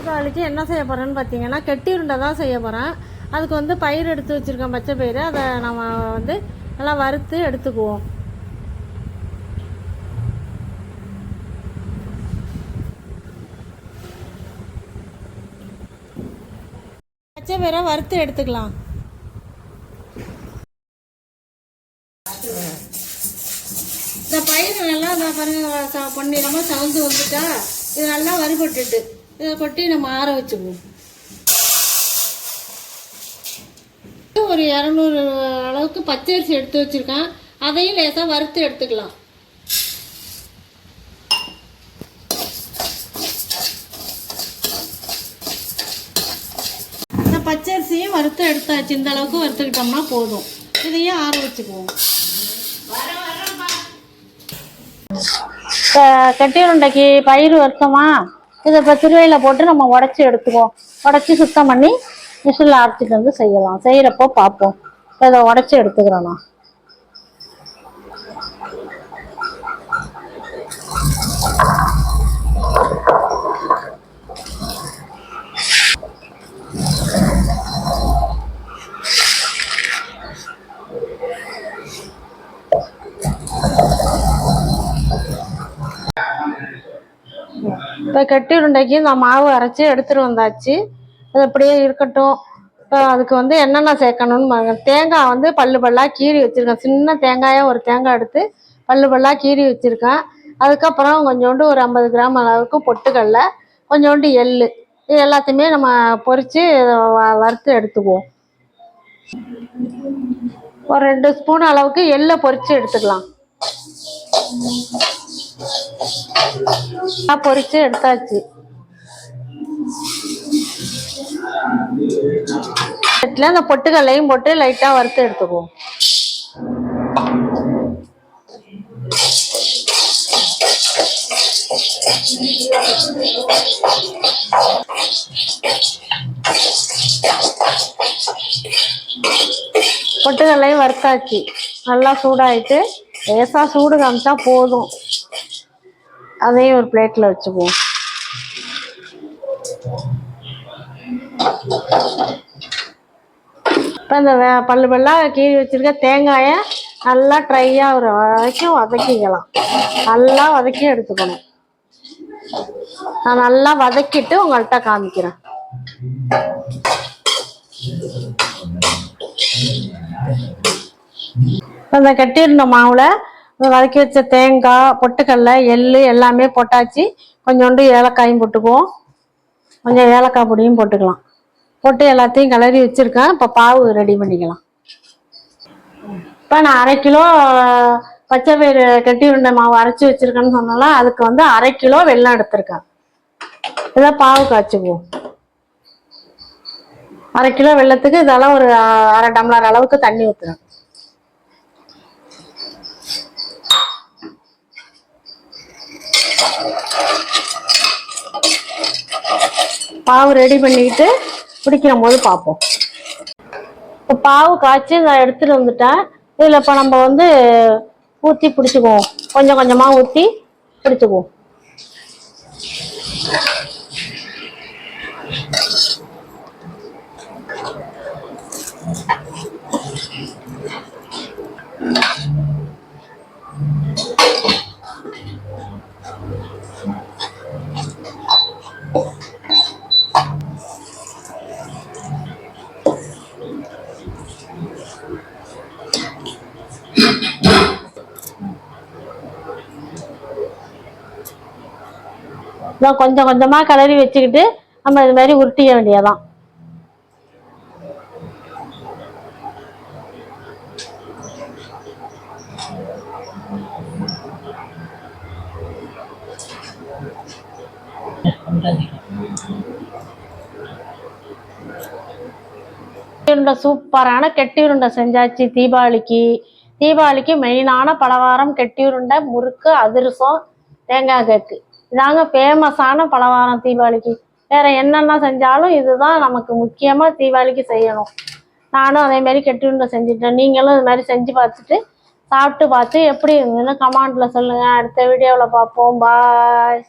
தீபாவளிக்கு என்ன செய்ய போகிறேன்னு பார்த்தீங்கன்னா கெட்டி உருண்டை தான் செய்ய போகிறேன் அதுக்கு வந்து பயிர் எடுத்து வச்சுருக்கேன் பச்சை பயிர் அதை நம்ம வந்து நல்லா வறுத்து எடுத்துக்குவோம். பச்சை பயிரை வறுத்து எடுத்துக்கலாம். இந்த பயிர் நல்லா பாருங்க ச- பொன்னிறமாக சவுந்து வந்துட்டா இது நல்லா வறுபட்டுட்டு. இதை கொட்டி நம்ம ஆற வச்சுக்குவோம் ஒரு இரநூறு அளவுக்கு பச்சரிசி எடுத்து வச்சுருக்கேன். அதையும் லேசாக வறுத்து எடுத்துக்கலாம். இந்த பச்சரிசியும் வறுத்து எடுத்தாச்சு. இந்த அளவுக்கு வறுத்துக்கிட்டோம்னா போதும். இதையும் ஆற வச்சுக்குவோம். கட்டி உருண்டைக்கு பயிர் வருஷமா இதை இப்போ திருவையில் போட்டு நம்ம உடச்சி எடுத்துக்குவோம். உடச்சி சுத்தம் பண்ணி மிஷினில் அரைச்சிட்டு வந்து செய்யலாம். செய்கிறப்போ பார்ப்போம். இதை உடச்சி எடுத்துக்கிறோம் நான். இப்போ கட்டி உருண்டைக்கு இந்த மாவு அரைச்சி எடுத்துகிட்டு வந்தாச்சு. அது அப்படியே இருக்கட்டும். இப்போ அதுக்கு வந்து என்னென்ன சேர்க்கணும்னு பாருங்க. தேங்காய் வந்து பல்லு பல்லாக கீறி வச்சுருக்கேன். சின்ன தேங்காயை ஒரு தேங்காய் எடுத்து பல்லு பல்லாக கீறி வச்சுருக்கேன். அதுக்கப்புறம் கொஞ்சோண்டு ஒரு ஐம்பது கிராம் அளவுக்கு பொட்டுக்கடல கொஞ்சோண்டு எள்ளு. இது எல்லாத்தையுமே நம்ம பொரித்து வறுத்து எடுத்துக்குவோம். ஒரு ரெண்டு ஸ்பூன் அளவுக்கு எள்ளை பொரித்து எடுத்துக்கலாம். பொறிச்சு பொரிச்சு எடுத்தாச்சு. அந்த பொட்டுக்கல்லையும் போட்டு லைட்டா வறுத்து எடுத்துக்குவோம். பொட்டுக்கல்லையும் வறுத்தாச்சு. நல்லா சூடாயிட்டு லேசா சூடு காமிச்சா போதும். அதையும் ஒரு பிளேட்டில் வச்சுக்குவோம். இப்போ இந்த பல்லு பல்லாக கீறி வச்சுருக்க தேங்காயை நல்லா ட்ரை ஒரு வரைக்கும் வதக்கிக்கலாம். நல்லா வதக்கி எடுத்துக்கணும். நான் நல்லா வதக்கிட்டு உங்கள்கிட்ட காமிக்கிறேன். இப்போ இந்த கட்டியிருந்த மாவில் வதக்கி வச்ச தேங்காய் பொட்டுக்கடலை எள்ளு எல்லாமே போட்டாச்சு. கொஞ்சோண்டு ஏலக்காயும் போட்டுக்குவோம். கொஞ்சம் ஏலக்காய் பொடியும் போட்டுக்கலாம். போட்டு எல்லாத்தையும் கிளறி வச்சுருக்கேன். இப்போ பாவு ரெடி பண்ணிக்கலாம். இப்போ நான் அரை கிலோ பச்சை பயிறு கட்டி உருண்டை மாவு அரைச்சி வச்சுருக்கேன்னு சொன்னால அதுக்கு வந்து அரை கிலோ வெல்லம் எடுத்திருக்கேன். இதை பாவு காய்ச்சிக்குவோம். அரை கிலோ வெல்லத்துக்கு இதெல்லாம் ஒரு அரை டம்ளர் அளவுக்கு தண்ணி ஊற்றுறேன் பாவு ரெடி பண்ணிக்கிட்டு பிடிக்கிற போது பார்ப்போம். இப்போ பாவு காய்ச்சி நான் எடுத்துகிட்டு வந்துட்டேன். இதில் இப்போ நம்ம வந்து ஊற்றி பிடிச்சிக்குவோம். கொஞ்சம் கொஞ்சமாக ஊற்றி பிடிச்சிக்குவோம். கொஞ்சம் கொஞ்சமாக கிளறி வச்சுக்கிட்டு நம்ம இது மாதிரி உருட்டிக்க வேண்டியதான் உருண்டை சூப்பரான கெட்டி உருண்டை செஞ்சாச்சு தீபாவளிக்கு. தீபாவளிக்கு மெயினான பலகாரம் கெட்டி உருண்டை முறுக்கு அதிரசம் தேங்காய் கேக்கு. இதாங்க ஃபேமஸான பலகாரம் தீபாவளிக்கு. வேற என்னென்ன செஞ்சாலும் இதுதான் நமக்கு முக்கியமாக தீபாவளிக்கு செய்யணும். நானும் அதே மாதிரி செஞ்சுட்டேன். நீங்களும் இது மாதிரி செஞ்சு பார்த்துட்டு சாப்பிட்டு பார்த்து எப்படி இருந்ததுன்னு கமெண்ட்ல சொல்லுங்கள் அடுத்த வீடியோவில் பார்ப்போம். பாய்